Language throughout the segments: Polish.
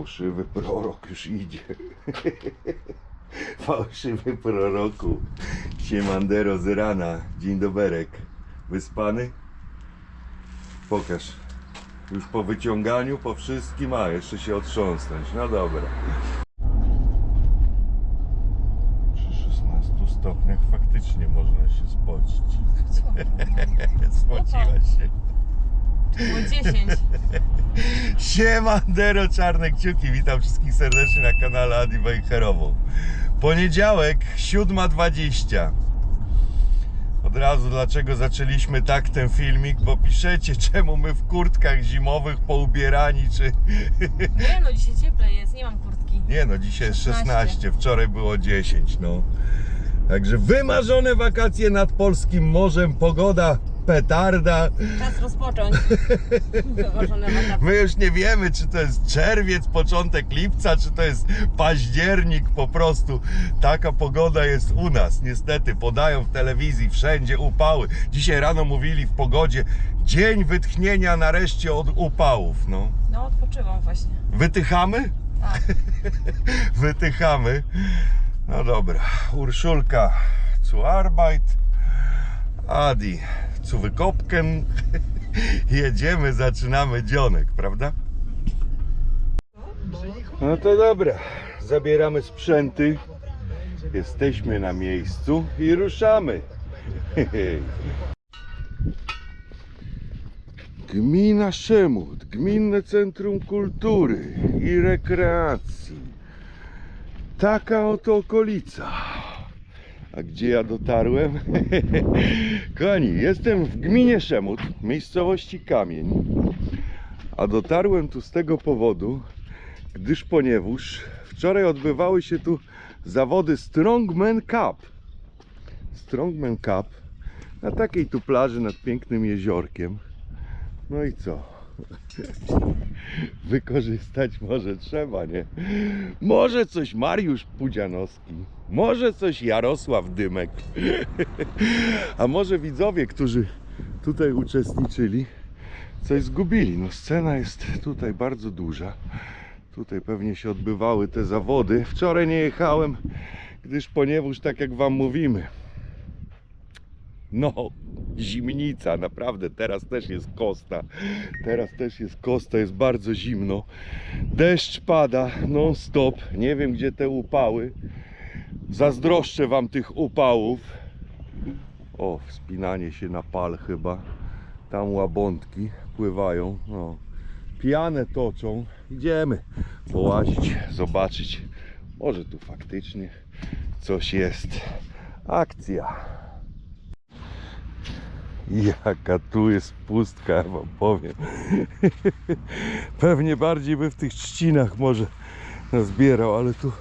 Fałszywy prorok już idzie. Fałszywy proroku. Siemandero z rana. Dzień doberek. Wyspany? Pokaż. Już po wyciąganiu, po wszystkim, a jeszcze się otrząsnąć. No dobra. Przy 16 stopniach faktycznie można się spocić. Spociłaś się. Było 10. Siema, Dero Czarne Kciuki. Witam wszystkich serdecznie na kanale Adi Wejherowo. Poniedziałek, 7.20. Od razu dlaczego zaczęliśmy tak ten filmik, bo piszecie czemu my w kurtkach zimowych poubierani, czy... Nie no, dzisiaj cieplej jest, nie mam kurtki. Nie no, dzisiaj jest 16. 16, wczoraj było 10, no. Także wymarzone wakacje nad polskim morzem, pogoda petarda. Czas rozpocząć. Wakacje. My już nie wiemy, czy to jest czerwiec, początek lipca, czy to jest październik po prostu. Taka pogoda jest u nas. Niestety podają w telewizji wszędzie upały. Dzisiaj rano mówili w pogodzie dzień wytchnienia nareszcie od upałów. No. No, odpoczywam właśnie. Wytychamy? Tak. Wytychamy. No dobra. Urszulka zu Arbeit. Adi Wykopken. Jedziemy, zaczynamy dzionek, prawda? No to dobra. Zabieramy sprzęty. Jesteśmy na miejscu i ruszamy. Gmina Szemut, Gminne Centrum Kultury i Rekreacji. Taka oto okolica. A gdzie ja dotarłem? Kochani, jestem w gminie Szemut, miejscowości Kamień. A dotarłem tu z tego powodu, gdyż ponieważ wczoraj odbywały się tu zawody Strongman Cup. Strongman Cup na takiej tu plaży nad pięknym jeziorkiem. No i co? Wykorzystać może trzeba, nie? Może coś Mariusz Pudzianowski, może coś Jarosław Dymek, a może widzowie, którzy tutaj uczestniczyli, coś zgubili. No scena jest tutaj bardzo duża. Tutaj pewnie się odbywały te zawody. Wczoraj nie jechałem, gdyż ponieważ tak jak wam mówimy, no, zimnica, naprawdę. Teraz też jest kosta. Teraz też jest kosta, jest bardzo zimno. Deszcz pada non stop. Nie wiem gdzie te upały. Zazdroszczę wam tych upałów. O, wspinanie się na pal chyba. Tam łabątki pływają. No. Pijane toczą. Idziemy połazić, zobaczyć. Może tu faktycznie coś jest. Akcja. Jaka tu jest pustka, ja wam powiem. Pewnie bardziej by w tych trzcinach może nazbierał, ale tu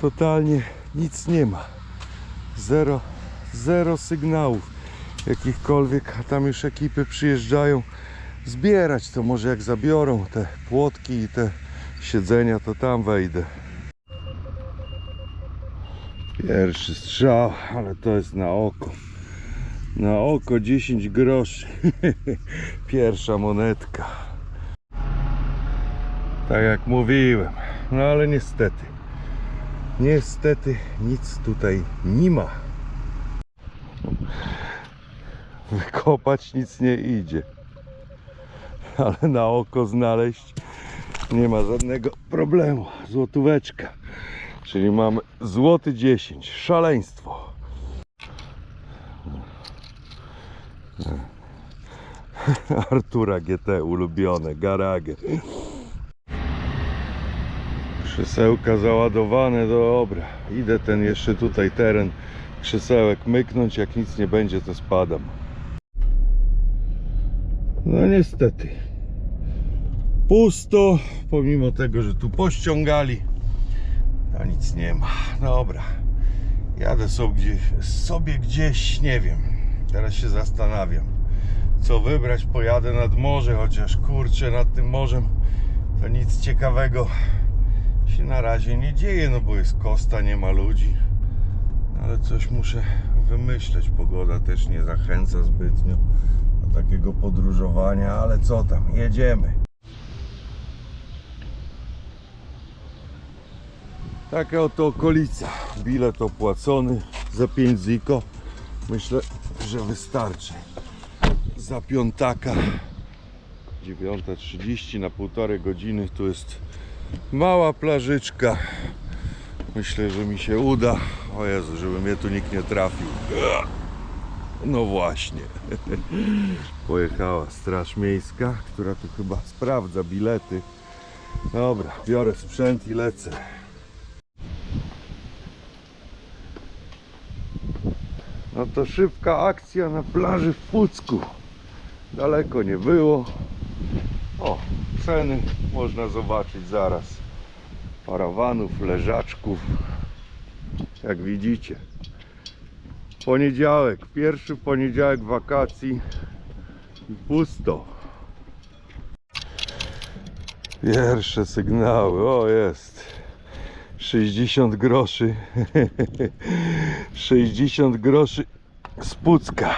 totalnie nic nie ma. Zero, zero sygnałów jakichkolwiek, a tam już ekipy przyjeżdżają zbierać. To może jak zabiorą te płotki i te siedzenia, to tam wejdę. Pierwszy strzał, ale to jest na oko. Na oko 10 groszy. Pierwsza monetka. Tak jak mówiłem. No ale niestety. Niestety nic tutaj nie ma. Wykopać nic nie idzie. Ale na oko znaleźć nie ma żadnego problemu. Złotóweczka. Czyli mamy złoty 10. Szaleństwo. Artura GT ulubione, garage. Krzesełka załadowane, dobra. Idę ten jeszcze tutaj teren krzesełek myknąć, jak nic nie będzie to spadam. No niestety. Pusto, pomimo tego, że tu pościągali, to nic nie ma. Dobra. Jadę sobie sobie gdzieś, nie wiem. Teraz się zastanawiam co wybrać, pojadę nad morze, chociaż kurczę, nad tym morzem to nic ciekawego się na razie nie dzieje, no bo jest kosta, nie ma ludzi. Ale coś muszę wymyśleć. Pogoda też nie zachęca zbytnio do takiego podróżowania, ale co tam, jedziemy. Taka oto okolica. Bilet opłacony za 5 ziko. Myślę, że wystarczy. Za piątaka 9.30 na półtorej godziny. Tu jest mała plażyczka. Myślę, że mi się uda. O Jezu, żeby mnie tu nikt nie trafił. No właśnie. Pojechała Straż Miejska, która tu chyba sprawdza bilety. Dobra, biorę sprzęt i lecę. No to szybka akcja na plaży w Pucku. Daleko nie było. O, ceny można zobaczyć zaraz. Parawanów, leżaczków. Jak widzicie. Poniedziałek, pierwszy poniedziałek wakacji pusto. Pierwsze sygnały, o jest. 60 groszy. 60 groszy z Pucka.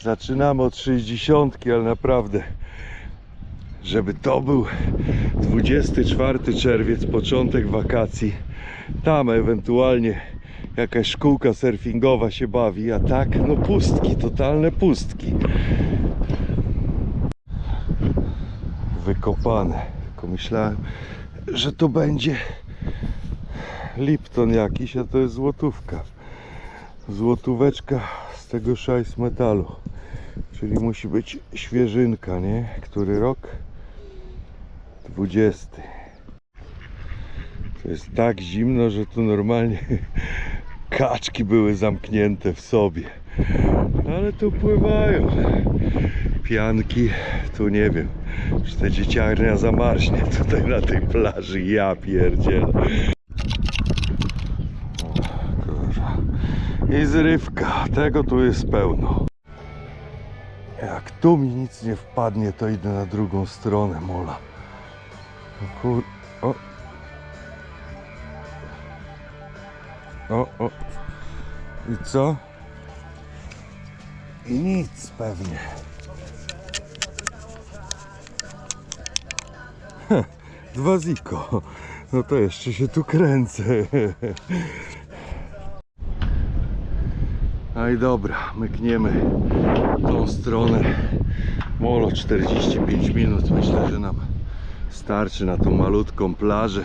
Zaczynamy od 60, ale naprawdę, żeby to był 24 czerwiec, początek wakacji, tam ewentualnie jakaś szkółka surfingowa się bawi, a tak, no pustki, totalne pustki. Wykopane. Tylko myślałem, że to będzie Lipton jakiś, a to jest złotówka. Złotóweczka z tego szajs metalu. Czyli musi być świeżynka, nie? Który rok? 20. To jest tak zimno, że tu normalnie kaczki były zamknięte w sobie. Ale tu pływają. Pianki, tu nie wiem, czy ta dzieciarnia zamarznie tutaj na tej plaży. Ja pierdzielę. O, kurwa. I zrywka, tego tu jest pełno. Jak tu mi nic nie wpadnie, to idę na drugą stronę mola. O kur... O. O, o. I co? I nic pewnie. Heh, Dwa ziko. No to jeszcze się tu kręcę. No i dobra, mykniemy tą stronę. Molo 45 minut. Myślę, że nam starczy na tą malutką plażę.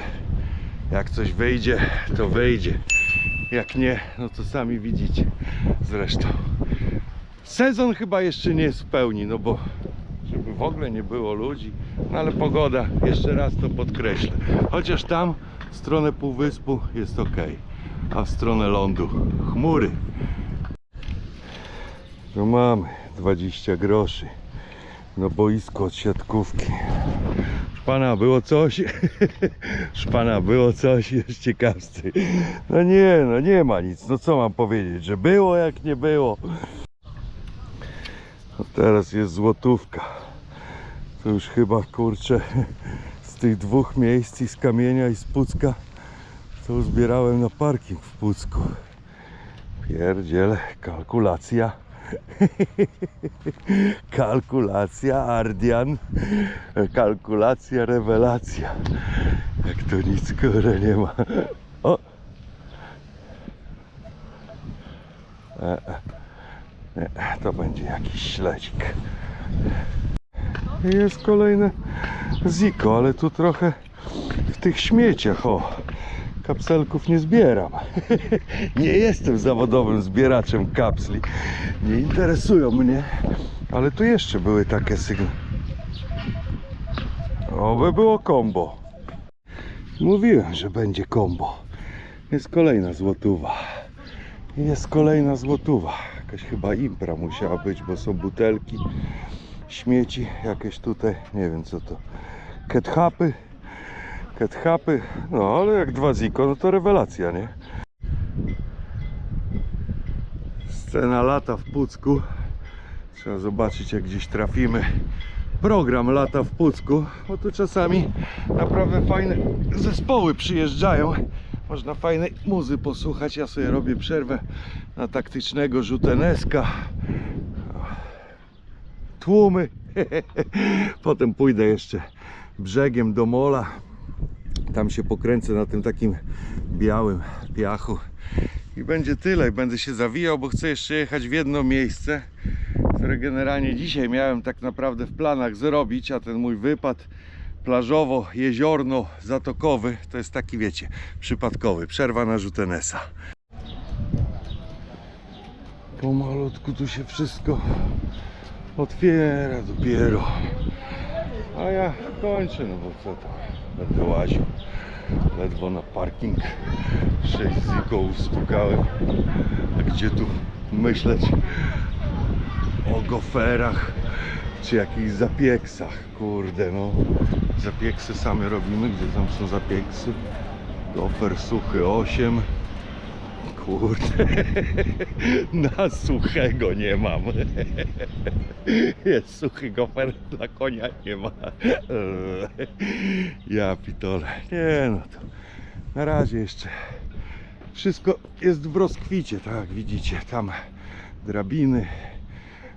Jak coś wyjdzie, to wyjdzie. Jak nie, no to sami widzicie. Zresztą sezon chyba jeszcze nie jest w pełni, no bo żeby w ogóle nie było ludzi. No ale pogoda, jeszcze raz to podkreślę. Chociaż tam w stronę półwyspu jest ok, a w stronę lądu chmury. No mamy 20 groszy na boisko od siatkówki. Proszę Pana, było coś? Proszę Pana, było coś jest ciekawscy. No nie, no nie ma nic. No co mam powiedzieć, że było jak nie było. No teraz jest złotówka. To już chyba kurczę z tych dwóch miejsc i z kamienia i z Pucka to uzbierałem na parking w Pucku. Pierdziele, kalkulacja. Kalkulacja, Ardian. Kalkulacja, rewelacja. Jak to nic kurde nie ma. O! E, e. Nie, to będzie jakiś śledzik. Jest kolejne ziko, ale tu trochę w tych śmieciach, o, kapselków nie zbieram. nie jestem zawodowym zbieraczem kapsli. Nie interesują mnie, ale tu jeszcze były takie sygnały. Oby było kombo. Mówiłem, że będzie kombo. Jest kolejna złotówa. Jest kolejna złotówa. Jakaś chyba impra musiała być, bo są butelki, śmieci jakieś tutaj, nie wiem co to. Kethapy. Kethapy, no ale jak dwa ziko, no to rewelacja, nie? Scena lata w Pucku. Trzeba zobaczyć jak gdzieś trafimy. Program lata w Pucku, bo tu czasami naprawdę fajne zespoły przyjeżdżają. Można fajnej muzy posłuchać. Ja sobie robię przerwę na taktycznego rzuteneska. Tłumy. Potem pójdę jeszcze brzegiem do mola. Tam się pokręcę na tym takim białym piachu. I będzie tyle. Będę się zawijał, bo chcę jeszcze jechać w jedno miejsce, które generalnie dzisiaj miałem tak naprawdę w planach zrobić, a ten mój wypad plażowo-jeziorno-zatokowy to jest taki, wiecie, przypadkowy. Przerwa na rzut NS-a. Pomalutku tu się wszystko otwiera dopiero. A ja kończę, no bo co to? Będę łaził. Ledwo na parking. Sześć ziko ustukałem. A gdzie tu myśleć o goferach czy jakichś zapieksach? Kurde, no. Zapieksy same robimy. Gdzie tam są zapieksy? Gofer suchy 8. Kurde, na suchego nie mam. Jest suchy gofer dla konia, nie ma. Ja pitole. Nie no to na razie jeszcze wszystko jest w rozkwicie, tak widzicie, tam drabiny,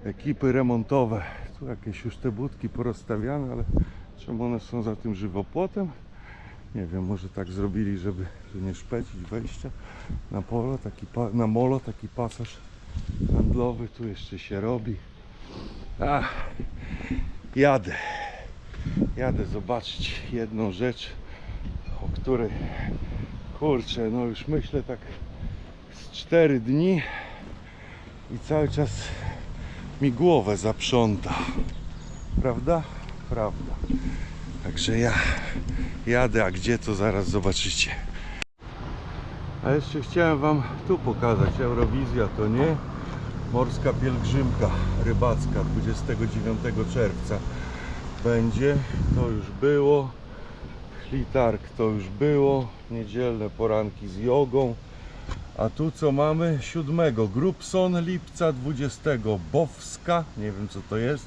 ekipy remontowe, tu jakieś już te budki porozstawiane, ale czemu one są za tym żywopłotem? Nie wiem, może tak zrobili, żeby nie szpecić wejścia na polo, taki na molo, taki pasaż handlowy, tu jeszcze się robi. Ach, jadę. Jadę zobaczyć jedną rzecz, o której kurczę, no już myślę tak z 4 dni i cały czas mi głowę zaprząta. Prawda? Prawda. Także ja jadę, a gdzie to zaraz zobaczycie. A jeszcze chciałem Wam tu pokazać. Eurowizja to nie. Morska pielgrzymka rybacka 29 czerwca będzie. To już było. Chlitark to już było. Niedzielne poranki z jogą. A tu co mamy? 7 Grupson, lipca 20 Bowska, nie wiem co to jest.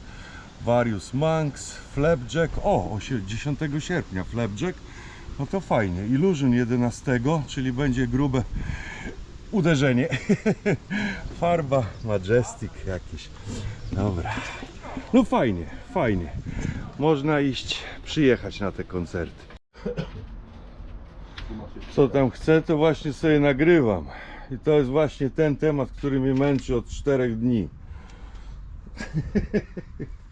Various Monks, Flapjack, o, osie- 10 sierpnia Flapjack, no to fajnie. Illusion 11, czyli będzie grube uderzenie. Farba Majestic jakieś. Dobra. No fajnie, fajnie. Można iść, przyjechać na te koncerty. Co tam chcę, to właśnie sobie nagrywam. I to jest właśnie ten temat, który mnie męczy od czterech dni.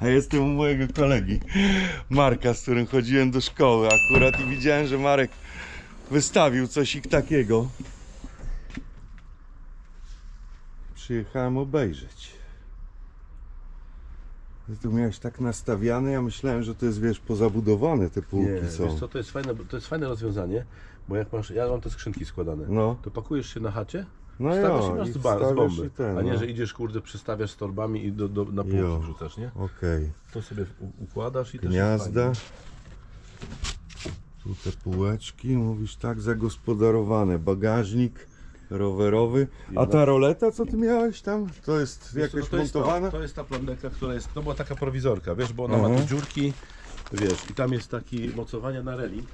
A jestem u mojego kolegi Marka, z którym chodziłem do szkoły akurat i widziałem, że Marek wystawił coś ich takiego. Przyjechałem obejrzeć. Ty tu miałeś tak nastawiane, ja myślałem, że to jest wiesz pozabudowane te półki Nie, są. wiesz co, to jest, fajne, to jest fajne rozwiązanie, bo jak masz, ja mam te skrzynki składane, No. to pakujesz się na chacie, No stawiasz jo, i masz i z, ba- z wstawiasz bomby, i ten, a nie, no. że idziesz kurde, przestawiasz z torbami i do, do, na półki wrzucasz, nie? Okej. To sobie u- układasz i też Gniazda. jest Tu te półeczki, mówisz tak, zagospodarowane. Bagażnik rowerowy. A ta roleta, co ty miałeś tam? To jest. Wiesz co, jakaś to jest montowana? To, to jest ta plandeka, która jest, to była taka prowizorka, wiesz, bo ona ma Mhm. tu dziurki, wiesz, i tam jest taki mocowania na reling.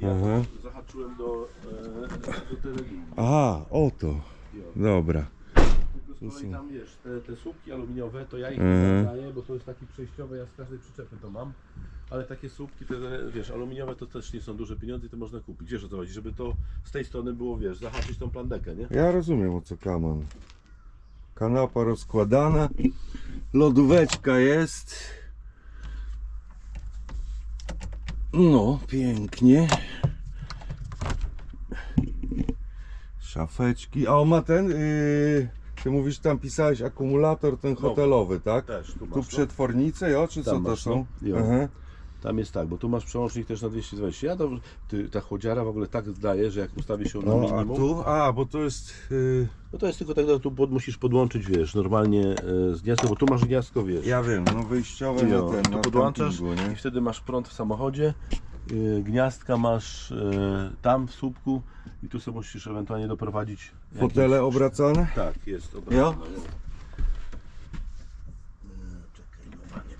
Ja Mhm. to zahaczyłem do, e, do relingi. Aha, oto. Dobra. Tylko z kolei tam wiesz, te, te słupki aluminiowe, to ja ich Mhm. nie daję, bo to jest taki przejściowy, ja z każdej przyczepy to mam. Ale takie słupki, te, wiesz, aluminiowe to też nie są duże pieniądze i to można kupić. Wiesz o co chodzi, żeby to z tej strony było, wiesz, zahaczyć tą plandekę, nie? Ja rozumiem o co kaman. Kanapa rozkładana. Lodóweczka jest. No, pięknie. Szafeczki. A on ma ten. Yy, ty mówisz, tam pisałeś akumulator ten hotelowy, tak? Też, tu masz, Tu no. przetwornice, jo, czy co Tam to masz, są? no. Jo. Aha. Tam jest tak, bo tu masz przełącznik też na 220. Ja to, ty, ta chłodziara w ogóle tak zdaje, że jak ustawi się na No, a minimum, tu? A, bo to jest. Yy, no to jest tylko tak, że tu pod, musisz podłączyć, wiesz, normalnie e, z gniazdka, bo tu masz gniazdko, wiesz. ja wiem, no wyjściowe Jo, na ten. na podłączasz nie? i wtedy masz prąd w samochodzie. Yy, Gniazdka masz yy, tam w słupku i tu sobie musisz ewentualnie doprowadzić. Fotele jakieś- obracane? Tak, jest Jo? obracane. No panie.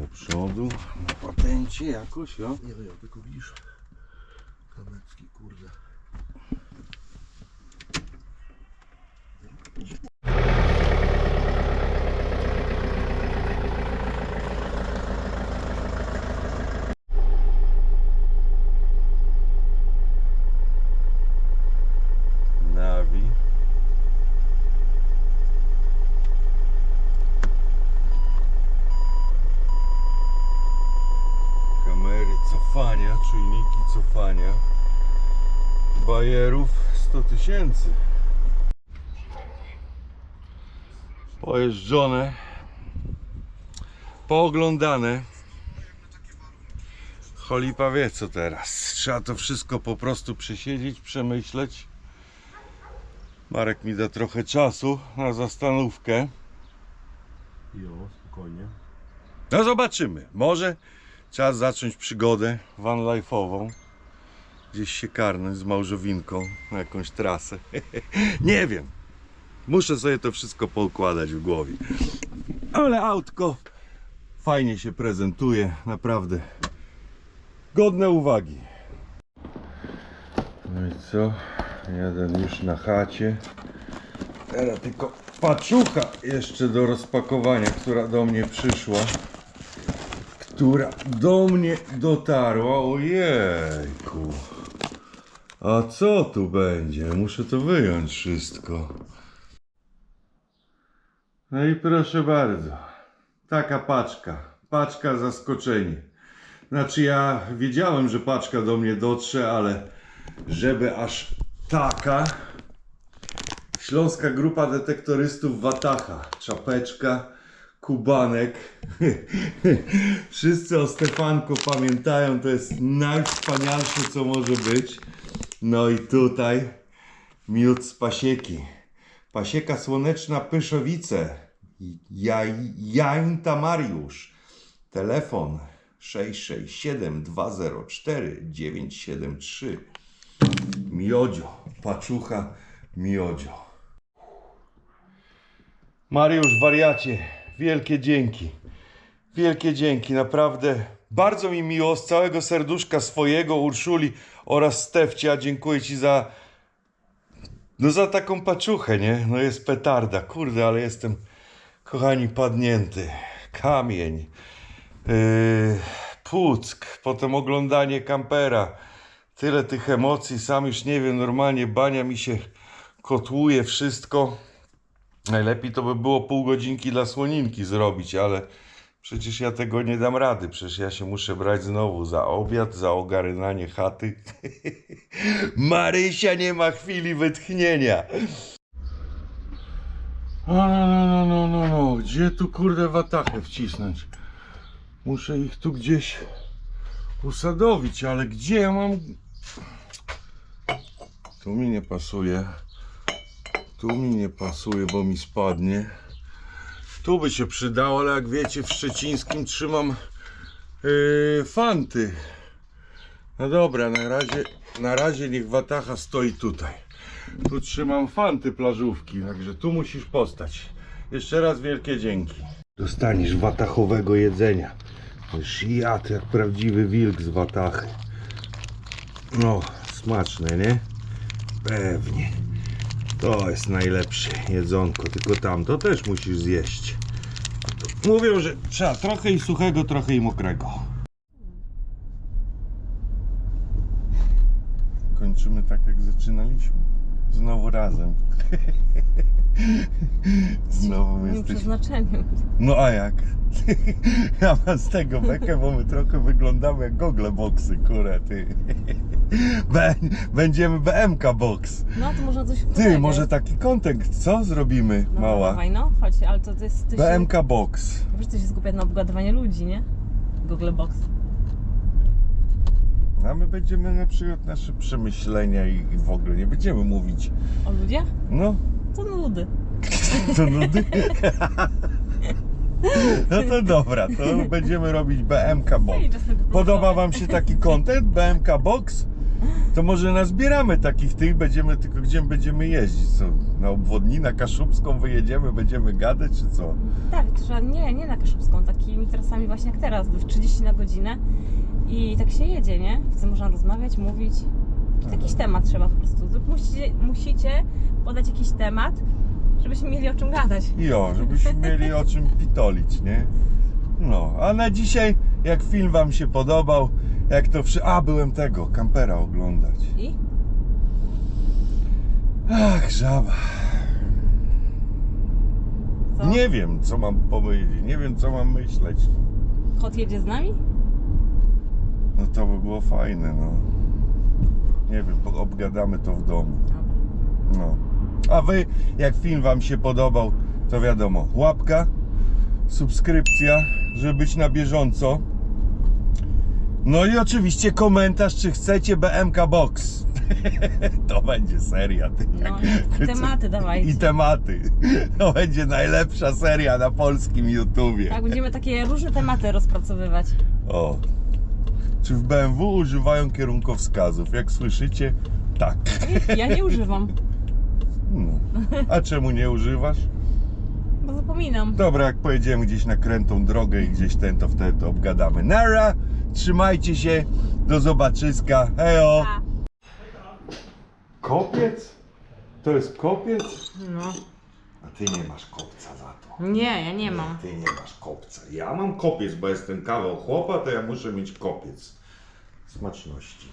Do przodu, na patencie jakoś, jo? Nie wiem, tylko widzisz. Kamecki, kurde. Czujniki cofania bajerów 100 tysięcy. Pojeżdżone, pooglądane. Cholipa wie co teraz. Trzeba to wszystko po prostu przesiedzieć, przemyśleć. Marek mi da trochę czasu na zastanówkę. Jo, spokojnie. No zobaczymy. Może czas zacząć przygodę van life'ową. Gdzieś się karnąć z małżowinką na jakąś trasę. Nie wiem. Muszę sobie to wszystko poukładać w głowie. Ale autko fajnie się prezentuje, naprawdę. Godne uwagi. No i co? Jeden już na chacie. Teraz tylko paczucha jeszcze do rozpakowania, która do mnie przyszła. Która do mnie dotarła. Ojejku. A co tu będzie? Muszę to wyjąć wszystko. No i proszę bardzo. Taka paczka. Paczka zaskoczenie. Znaczy ja wiedziałem, że paczka do mnie dotrze, ale żeby aż taka. Śląska grupa detektorystów Watacha. Czapeczka, kubanek. Wszyscy o Stefanku pamiętają, to jest najwspanialsze co może być. No i tutaj miód z pasieki. Pasieka słoneczna Pyszowice. Jaj, Jańta Mariusz. Telefon 667 204 973. Miodzio, paczucha Miodzio. Mariusz, wariacie, wielkie dzięki. Wielkie dzięki, naprawdę. Bardzo mi miło z całego serduszka swojego, Urszuli oraz Stefcia. Dziękuję Ci za. No za taką paczuchę, nie? No jest petarda, kurde, ale jestem, kochani, padnięty. Kamień, yy, Puck, potem oglądanie kampera. Tyle tych emocji, sam już nie wiem, normalnie bania mi się kotłuje wszystko. Najlepiej to by było pół godzinki dla słoninki zrobić, ale przecież ja tego nie dam rady. Przecież ja się muszę brać znowu za obiad, za ogarynanie chaty. Marysia nie ma chwili wytchnienia. No, no, no, no, no, no, gdzie tu kurde watachę wcisnąć? Muszę ich tu gdzieś usadowić, ale gdzie ja mam... Tu mi nie pasuje. Tu mi nie pasuje, bo mi spadnie. Tu by się przydało, ale jak wiecie, w Szczecińskim trzymam yy, fanty. No dobra, na razie, na razie niech Watacha stoi tutaj. Tu trzymam fanty plażówki, także tu musisz postać. Jeszcze raz wielkie dzięki. Dostaniesz watachowego jedzenia. Już jadł jak prawdziwy wilk z watachy. No, smaczne, nie? Pewnie. To jest najlepsze jedzonko, tylko tamto też musisz zjeść. Mówią, że trzeba trochę i suchego, trochę i mokrego. Kończymy tak jak zaczynaliśmy. Znowu razem. Znowu Moim jesteśmy. przeznaczeniem. No a jak? Ja mam z tego bekę, bo my trochę wyglądamy jak gogle boxy, kurę, ty. Bę- Będziemy BMK box. No to można coś Ty, może taki kontent, co zrobimy, no, mała? Dawaj, no, chodź, ale to, to jest... BMK box. Wiesz, to się skupia na obgadywanie ludzi, nie? Google Box. A my będziemy na przykład nasze przemyślenia i, i w ogóle nie będziemy mówić. O ludziach? No, To nudy. to nudy. No to dobra, to będziemy robić BMK box. Podoba Wam się taki content BMK Box? To może nazbieramy takich tych, będziemy tylko gdzie będziemy jeździć? Co? Na obwodni, na Kaszubską wyjedziemy, będziemy gadać, czy co? Tak, trzeba, nie, nie na Kaszubską, takimi trasami właśnie jak teraz, w 30 na godzinę i tak się jedzie, nie? Wtedy można rozmawiać, mówić. Jakiś temat trzeba po prostu. Musicie, musicie podać jakiś temat, żebyśmy mieli o czym gadać. I o, żebyśmy mieli o czym pitolić, nie? No, a na dzisiaj, jak film Wam się podobał, jak to wszy... A, byłem tego, kampera oglądać. I? Ach, żaba. Co? Nie wiem, co mam powiedzieć, nie wiem, co mam myśleć. Kot jedzie z nami? No to by było fajne, no. Nie wiem, obgadamy to w domu. No. A wy, jak film wam się podobał, to wiadomo, łapka, subskrypcja, żeby być na bieżąco. No i oczywiście komentarz, czy chcecie BMK Box. to będzie seria. Ty. No i tematy dawajcie. I tematy. To będzie najlepsza seria na polskim YouTubie. Tak, będziemy takie różne tematy rozpracowywać. O. Czy w BMW używają kierunkowskazów? Jak słyszycie, tak. Ja nie używam, No. A czemu nie używasz? bo zapominam. Dobra, jak pojedziemy gdzieś na krętą drogę i gdzieś ten, to wtedy to obgadamy. Nara, trzymajcie się, do zobaczyska, hejo! Kopiec? To jest kopiec? no. A ty nie masz kopca za to. Nie, ja nie mam. Ty nie masz kopca. Ja mam kopiec, bo jestem kawał chłopa, to ja muszę mieć kopiec. Smaczności.